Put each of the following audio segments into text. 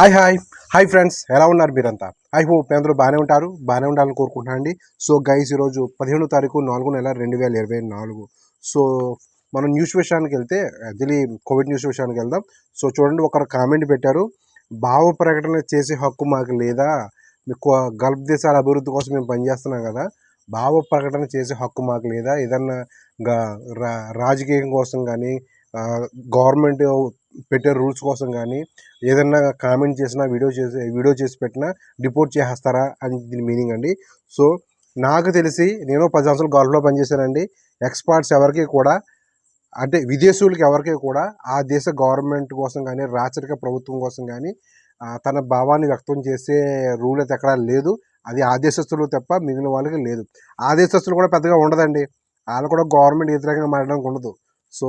Hi hi. Hi friends ఎలా ఉన్నారు మీరంతా? ఐ హోప్ మీ అందరూ బాగానే ఉంటారు. బాగానే ఉండాలని కోరుకుంటున్నాను అండి. సో గైస్ ఈరోజు పదిహేను తారీఖు నాలుగు నెల రెండు వేల ఇరవై నాలుగు. సో మనం న్యూస్ విషయానికి వెళ్తే యాక్చువల్లీ కోవిడ్ న్యూస్ విషయానికి వెళ్దాం. సో చూడండి ఒకరు కామెంట్ పెట్టారు. భావ ప్రకటన చేసే హక్కు మాకు లేదా? మీకు గల్ఫ్ దేశాల అభివృద్ధి కోసం మేము పనిచేస్తున్నాం కదా. భావ ప్రకటన చేసే హక్కు మాకు లేదా? ఏదన్నా రా- రాజకీయం కోసం కానీ గవర్నమెంట్ పెట్టే రూల్స్ కోసం కానీ ఏదన్నా కామెంట్ చేసినా వీడియో చేసి వీడియో చేసి పెట్టినా రిపోర్ట్ చేసేస్తారా అని దీని మీనింగ్ అండి. సో నాకు తెలిసి నేను పది సంవత్సరాలు గల్ఫ్లో పనిచేశానండి. ఎక్స్పర్ట్స్ ఎవరికి కూడా అంటే విదేశీయులకి ఎవరికి కూడా ఆ దేశ గవర్నమెంట్ కోసం కానీ రాచరిక ప్రభుత్వం కోసం కానీ తన భావాన్ని వ్యక్తం చేసే రూల్ అయితే ఎక్కడా లేదు. అది ఆదేశస్తులు తప్ప మిగిలిన వాళ్ళకి లేదు. ఆదేశస్తులు కూడా పెద్దగా ఉండదండి. వాళ్ళు కూడా గవర్నమెంట్ వ్యతిరేకంగా మారడానికి ఉండదు. సో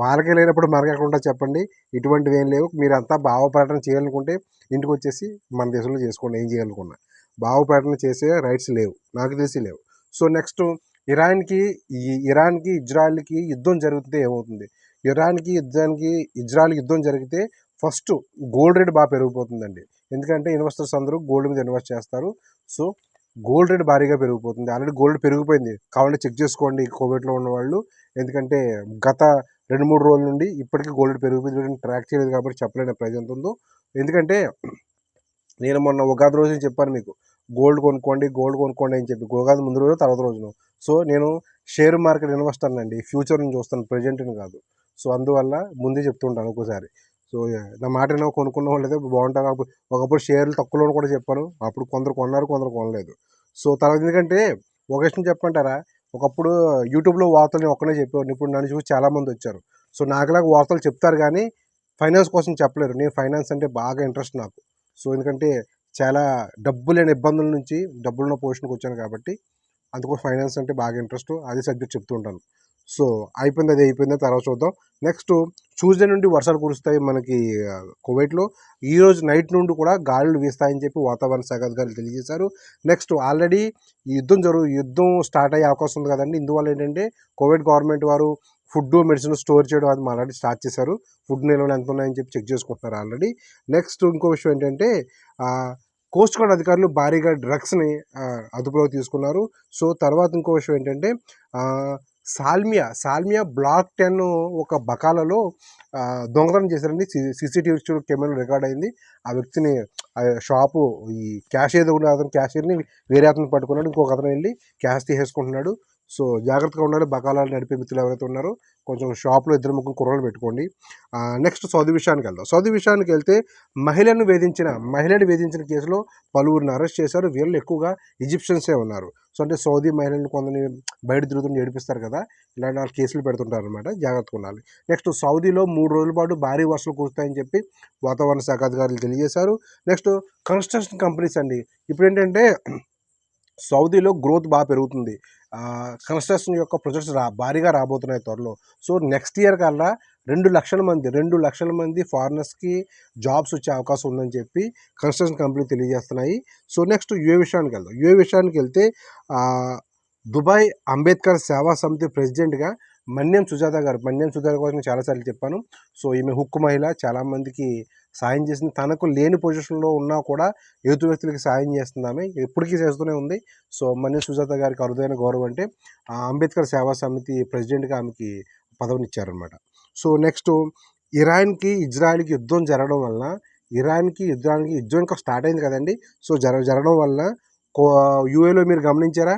వాళ్ళకే లేనప్పుడు మనకి చెప్పండి. ఇటువంటివి ఏం లేవు. మీరంతా భావ ప్రకటన చేయాలనుకుంటే ఇంటికి వచ్చేసి మన దేశంలో చేసుకోండి. ఏం చేయాలనుకున్నా. భావ ప్రకటన చేసే రైట్స్ లేవు. నాకు తెలిసి లేవు. సో నెక్స్ట్ ఇరాన్కి ఈ ఇరాన్కి ఇజ్రాయెల్కి యుద్ధం జరిగితే ఏమవుతుంది? ఇరాన్కి యుద్ధానికి ఇజ్రాయిల్ యుద్ధం జరిగితే ఫస్ట్ గోల్డ్ రేట్ బాగా పెరిగిపోతుందండి. ఎందుకంటే ఇన్వెస్టర్స్ అందరూ గోల్డ్ మీద ఇన్వెస్ట్ చేస్తారు. సో గోల్డ్ రేట్ భారీగా పెరిగిపోతుంది. ఆల్రెడీ గోల్డ్ పెరిగిపోయింది. కావాలంటే చెక్ చేసుకోండి కోవిడ్లో ఉన్న వాళ్ళు ఎందుకంటే గత రెండు మూడు రోజుల నుండి ఇప్పటికీ గోల్డ్ పెరిగిపోయింది ట్రాక్ చేయలేదు కాబట్టి చెప్పలేని ప్రజెంట్ ఎంత ఉందో. ఎందుకంటే నేను మొన్న ఉగాది రోజు చెప్పాను మీకు గోల్డ్ కొనుక్కోండి గోల్డ్ కొనుక్కోండి అని చెప్పి ఉగాది ముందు రోజు తర్వాత రోజున. సో నేను షేర్ మార్కెట్ ఇన్వెస్టర్ అండి ఫ్యూచర్ నుంచి చూస్తాను ప్రజెంట్ని కాదు. సో అందువల్ల ముందే చెప్తుంటాను ఒక్కోసారి. సో నా మాట ఏమో కొనుక్కున్న వాళ్ళు అయితే బాగుంటారు అప్పుడు ఒకప్పుడు షేర్లు తక్కువలో కూడా చెప్పాను అప్పుడు కొందరు కొన్నారు కొందరు కొనలేదు. సో తర్వాత ఎందుకంటే ఒక విషయం చెప్పంటారా ఒకప్పుడు యూట్యూబ్లో వార్తలు నేను ఒక్కనే చెప్పేవాడిని. ఇప్పుడు నన్ను చూసి చాలామంది వచ్చారు. సో నాకులాగా వార్తలు చెప్తారు కానీ ఫైనాన్స్ కోసం చెప్పలేరు. నేను ఫైనాన్స్ అంటే బాగా ఇంట్రెస్ట్ నాకు. సో ఎందుకంటే చాలా డబ్బు లేని ఇబ్బందుల నుంచి డబ్బులున్న పొజిషన్కి వచ్చాను కాబట్టి అందుకో ఫైనాన్స్ అంటే బాగా ఇంట్రెస్ట్. అదే సబ్జెక్ట్ చెప్తూ ఉంటాను. సో అయిపోయింది అది అయిపోయింది. తర్వాత చూద్దాం. నెక్స్ట్ ట్యూస్డే నుండి వర్షాలు కురుస్తాయి మనకి కువైట్లో ఈరోజు నైట్ నుండి కూడా గాలులు వీస్తాయని చెప్పి వాతావరణ శాఖ అధికారులు తెలియజేశారు. నెక్స్ట్ ఆల్రెడీ యుద్ధం జరుగు యుద్ధం స్టార్ట్ అయ్యే అవకాశం ఉంది కదండి. ఇందువల్ల ఏంటంటే కోవిడ్ గవర్నమెంట్ వారు ఫుడ్ మెడిసిన్ స్టోర్ చేయడం అది ఆల్రెడీ స్టార్ట్ చేశారు. ఫుడ్ నిల్వలు ఎంత ఉన్నాయని చెప్పి చెక్ చేసుకుంటున్నారు ఆల్రెడీ. నెక్స్ట్ ఇంకో విషయం ఏంటంటే కోస్ట్ గార్డ్ అధికారులు భారీగా డ్రగ్స్ని అదుపులోకి తీసుకున్నారు. సో తర్వాత ఇంకో విషయం ఏంటంటే సాల్మియా సాల్మియా బ్లాక్ టెన్ ఒక బకాలలో దొంగతనం చేశారండి. సీసీటీవీ కెమెరా రికార్డ్ అయింది. ఆ వ్యక్తిని షాపు ఈ క్యాష్ ఏదో ఉన్న అతను క్యాషియర్ని వేరే అతను పట్టుకున్నాడు. ఇంకొక అతను వెళ్ళి క్యాష్ తీసేసుకుంటున్నాడు. సో జాగ్రత్తగా ఉండాలి బకాలాలు నడిపే మిత్రులు ఎవరైతే ఉన్నారో కొంచెం షాప్లో ఇద్దరు ముగ్గురు కుర్రలు పెట్టుకోండి. నెక్స్ట్ సౌదీ విషయానికి వెళ్దాం. సౌదీ విషయానికి వెళ్తే మహిళను వేధించిన మహిళను వేధించిన కేసులో పలువురిని అరెస్ట్ చేశారు. వీళ్ళు ఎక్కువగా ఈజిప్షియన్సే ఉన్నారు. సో అంటే సౌదీ మహిళలను కొందరిని బయట తిరుగుతుంటే ఏడిపిస్తారు కదా ఇలాంటి వాళ్ళు కేసులు పెడుతుంటారు అనమాట జాగ్రత్తగా ఉండాలి. నెక్స్ట్ సౌదీలో మూడు రోజుల పాటు భారీ వర్షాలు కురుస్తాయని చెప్పి వాతావరణ శాఖ అధికారులు తెలియజేశారు. నెక్స్ట్ కన్స్ట్రక్షన్ కంపెనీస్ అండి. ఇప్పుడు ఏంటంటే సౌదీలో గ్రోత్ బాగా పెరుగుతుంది. కన్స్ట్రక్షన్ యొక్క ప్రొజెక్ట్స్ రా భారీగా రాబోతున్నాయి త్వరలో. సో నెక్స్ట్ ఇయర్ కల్లా రెండు లక్షల మంది రెండు లక్షల మంది ఫారినర్స్కి జాబ్స్ వచ్చే అవకాశం ఉందని చెప్పి కన్స్ట్రక్షన్ కంపెనీ తెలియజేస్తున్నాయి. సో నెక్స్ట్ యుఏ విషయానికి వెళ్దాం. యుఏ విషయానికి వెళ్తే దుబాయ్ అంబేద్కర్ సేవా సమితి ప్రెసిడెంట్గా మన్యం సుజాత గారు మన్యం సుజాత కోసం నేను చాలాసార్లు చెప్పాను. సో ఈమె హుక్కు మహిళ చాలామందికి సాయం చేసింది. తనకు లేని పొజిషన్లో ఉన్నా కూడా యువత వ్యక్తులకి సాయం చేస్తుంది ఆమె. ఎప్పటికీ చేస్తూనే ఉంది. సో మన్యం సుజాత గారికి అరుదైన గౌరవం అంటే ఆ, అంబేద్కర్ సేవా సమితి ప్రెసిడెంట్గా ఆమెకి పదవినిచ్చారనమాట సో నెక్స్ట్ ఇరాన్కి ఇజ్రాయెల్కి యుద్ధం జరగడం వల్ల ఇరాన్కి యుద్ధానికి యుద్ధం ఇంకా స్టార్ట్ అయింది కదండి. సో జర జరగడం వల్ల కో యూఏలో మీరు గమనించారా?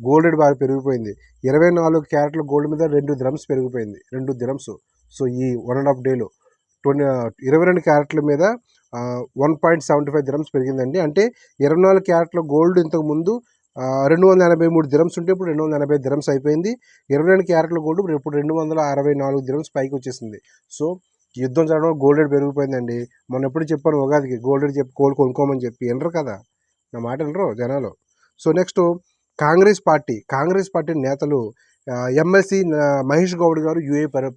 గోల్డ్ రేట్ బాగా పెరిగిపోయింది. ఇరవై నాలుగు క్యారెట్ల గోల్డ్ మీద రెండు దిరమ్స్ పెరిగిపోయింది. రెండు దిరమ్స్ సో ఈ వన్ అండ్ హాఫ్ డేలో ట్వంటీ ఇరవై రెండు క్యారెట్ల మీద one point seventy five dirhams పెరిగిందండి. అంటే ఇరవై నాలుగు క్యారెట్ల గోల్డ్ ఇంతకుముందు రెండు వందల ఎనభై మూడు దిరమ్స్ ఉంటే ఇప్పుడు రెండు వందల ఎనభై దిరమ్స్ అయిపోయింది. ఇరవై రెండు క్యారెట్ల గోల్డ్ ఇప్పుడు రెండు వందల అరవై నాలుగు దిరమ్స్ పైకి వచ్చేసింది. సో యుద్ధం జరగడం గోల్డ్ రేట్ పెరిగిపోయిందండి. మొన్న ఎప్పుడు చెప్పాను ఉగాదికి గోల్డ్ రేట్ చెప్పి గోల్డ్ కొనుక్కోమని చెప్పి వినరు కదా? నా మాట వినరు జనాలు. So next Congress party Congress party నేతలు ఎమ్మెల్సీ మహేష్ గౌడ్ గారు యూఏ పర్య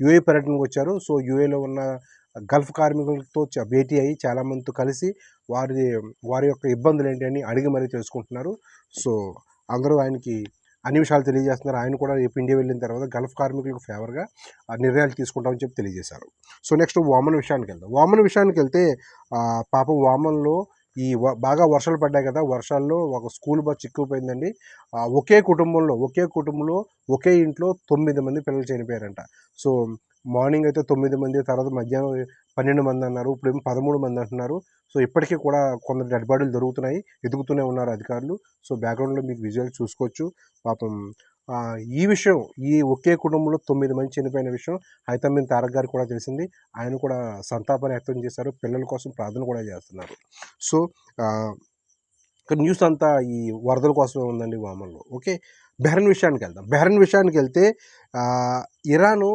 యూఏ పర్యటనకు వచ్చారు. సో యూఏలో ఉన్న గల్ఫ్ కార్మికులతో భేటీ అయ్యి చాలామందితో కలిసి వారి వారి యొక్క ఇబ్బందులు ఏంటి అని అడిగి మరీ తెలుసుకుంటున్నారు. సో అందరూ ఆయనకి అన్ని విషయాలు తెలియజేస్తున్నారు. ఆయన కూడా రేపు ఇండియా వెళ్ళిన తర్వాత గల్ఫ్ కార్మికులకు ఫేవర్గా ఆ నిర్ణయాలు తీసుకుంటామని చెప్పి తెలియజేశారు. సో నెక్స్ట్ వామన్ విషయానికి వెళ్దాం వామన్ విషయానికి వెళ్తే పాప పాపం వామన్లో ఈ బాగా వర్షాలు పడ్డాయి కదా వర్షాల్లో ఒక స్కూల్ బస్ చిక్కుపోయిందండి ఒకే కుటుంబంలో ఒకే కుటుంబంలో ఒకే ఇంట్లో తొమ్మిది మంది పిల్లలు చనిపోయారంట. సో మార్నింగ్ అయితే తొమ్మిది మంది తర్వాత మధ్యాహ్నం పన్నెండు మంది అన్నారు ఇప్పుడు ఏమో పదమూడు మంది అంటున్నారు. సో ఇప్పటికీ కూడా కొందరు డెడ్ బాడీలు దొరుకుతున్నాయి ఎదుగుతూనే ఉన్నారు అధికారులు. సో బ్యాక్గ్రౌండ్లో మీకు విజువల్ చూసుకోవచ్చు. పాపం ఈ విషయం ఈ ఒకే కుటుంబంలో తొమ్మిది మంది చనిపోయిన విషయం హైతమ్మిన్ తారక్ గారికి కూడా తెలిసింది. ఆయన కూడా సంతాపాన్ని వ్యక్తం చేశారు. పిల్లల కోసం ప్రార్థన కూడా చేస్తున్నారు. సో న్యూస్ అంతా ఈ వరదల కోసమే ఉందండి వామన్లో. ఓకే? బెహ్రన్ విషయానికి వెళ్దాం. బెహ్రన్ విషయానికి వెళ్తే ఇరాను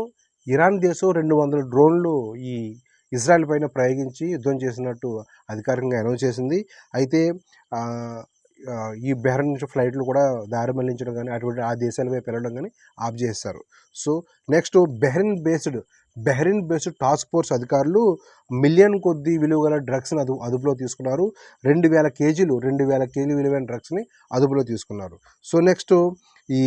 ఇరాన్ దేశం రెండు వందల డ్రోన్లు ఈ ఇజ్రాయెల్ పైన ప్రయోగించి యుద్ధం చేసినట్టు అధికారికంగా అనౌన్స్ చేసింది. అయితే ఈ బెహ్రన్ నుంచి ఫ్లైట్లు కూడా దారి మళ్ళించడం కానీ అటువంటి ఆ దేశాల వైపు వెళ్ళడం కానీ ఆఫ్ చేస్తారు. So next Bahrain based Bahrain based task force అధికారులు మిలియన్ కొద్ది విలువగల డ్రగ్స్ని అదు అదుపులో తీసుకున్నారు. రెండు వేల కేజీలు రెండు వేల కేజీలు విలువైన డ్రగ్స్ని అదుపులో తీసుకున్నారు. సో నెక్స్ట్ ఈ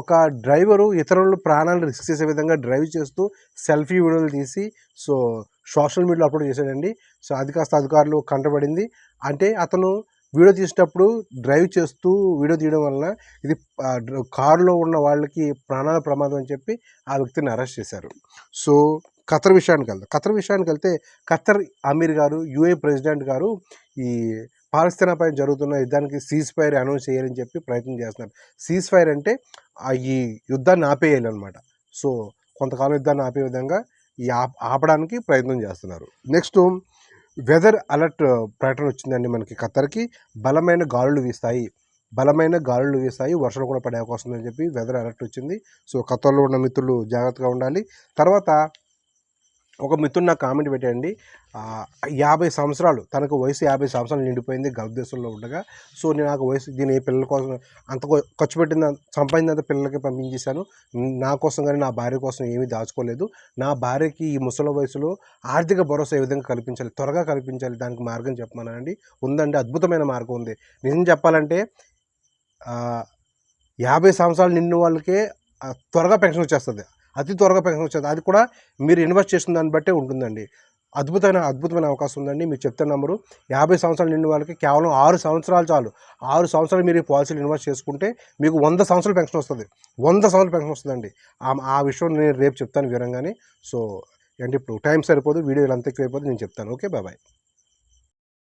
ఒక డ్రైవరు ఇతరుల ప్రాణాలను రిస్క్ చేసే విధంగా డ్రైవ్ చేస్తూ సెల్ఫీ వీడియోలు తీసి సో సోషల్ మీడియాలో అప్లోడ్ చేశాడండి. సో అది కాస్త అధికారులు కంటపడింది. అంటే అతను వీడియో తీసేటప్పుడు డ్రైవ్ చేస్తూ వీడియో తీయడం వలన ఇది కారులో ఉన్న వాళ్ళకి ప్రాణాల ప్రమాదం అని చెప్పి ఆ వ్యక్తిని అరెస్ట్ చేశారు. సో ఖతర్ విషయానికి వెళ్దాం. ఖతర్ విషయానికి వెళ్తే ఖతర్ అమీర్ గారు యుఏ ప్రెసిడెంట్ గారు ఈ పాలస్తీనాపై జరుగుతున్న యుద్ధానికి సీజ్ ఫైర్ అనౌన్స్ చేయాలని చెప్పి ప్రయత్నం చేస్తున్నారు. సీజ్ ఫైర్ అంటే ఈ యుద్ధాన్ని ఆపేయాలి అనమాట సో కొంతకాలం యుద్ధాన్ని ఆపే విధంగా ఈ ఆపడానికి ప్రయత్నం చేస్తున్నారు. నెక్స్ట్ వెదర్ అలర్ట్ ప్రకటన వచ్చిందండి మనకి ఖత్తర్కి. బలమైన గాలులు వీస్తాయి. బలమైన గాలులు వీస్తాయి. వర్షాలు కూడా పడే అవకాశం ఉందని చెప్పి వెదర్ అలర్ట్ వచ్చింది. సో ఖత్తర్లో ఉన్న మిత్రులు జాగ్రత్తగా ఉండాలి. తర్వాత ఒక మిత్రుడు నాకు కామెంట్ పెట్టండి యాభై సంవత్సరాలు తనకు వయసు యాభై సంవత్సరాలు నిండిపోయింది గల్ఫ్ దేశంలో ఉండగా. సో నేను నాకు వయసు దీని ఏ పిల్లల కోసం అంత ఖర్చు పెట్టిన సంపాదించినంత పిల్లలకి పంపించేశాను. నా కోసం కానీ నా భార్య కోసం ఏమీ దాచుకోలేదు. నా భార్యకి ఈ ముసలి వయసులో ఆర్థిక భరోసా ఏ విధంగా కల్పించాలి త్వరగా కల్పించాలి దానికి మార్గం చెప్పమనండి. ఉందండి అద్భుతమైన మార్గం ఉంది. నిజం చెప్పాలంటే యాభై సంవత్సరాలు నిండిన వాళ్ళకే త్వరగా పెన్షన్ వచ్చేస్తుంది. అతి త్వరగా పెన్షన్ వచ్చేది. అది కూడా మీరు ఇన్వెస్ట్ చేసిన దాన్ని బట్టే ఉంటుందండి. అద్భుతమైన అద్భుతమైన అవకాశం ఉందండి. మీరు చెప్తున్న నంబరు. యాభై సంవత్సరాలు నిండిన వాళ్ళకి కేవలం ఆరు సంవత్సరాలు చాలు. ఆరు సంవత్సరాలు మీరు ఈ పాలసీలు ఇన్వెస్ట్ చేసుకుంటే మీకు వంద సంవత్సరాలు పెన్షన్ వస్తుంది. వంద సంవత్సరాలు పెన్షన్ వస్తుందండి. ఆ విషయం నేను రేపు చెప్తాను వివరంగానే. సో అంటే ఇప్పుడు టైం సరిపోదు వీడియో అంత ఎక్కువ అయిపోతుంది నేను చెప్తాను. Okay bye.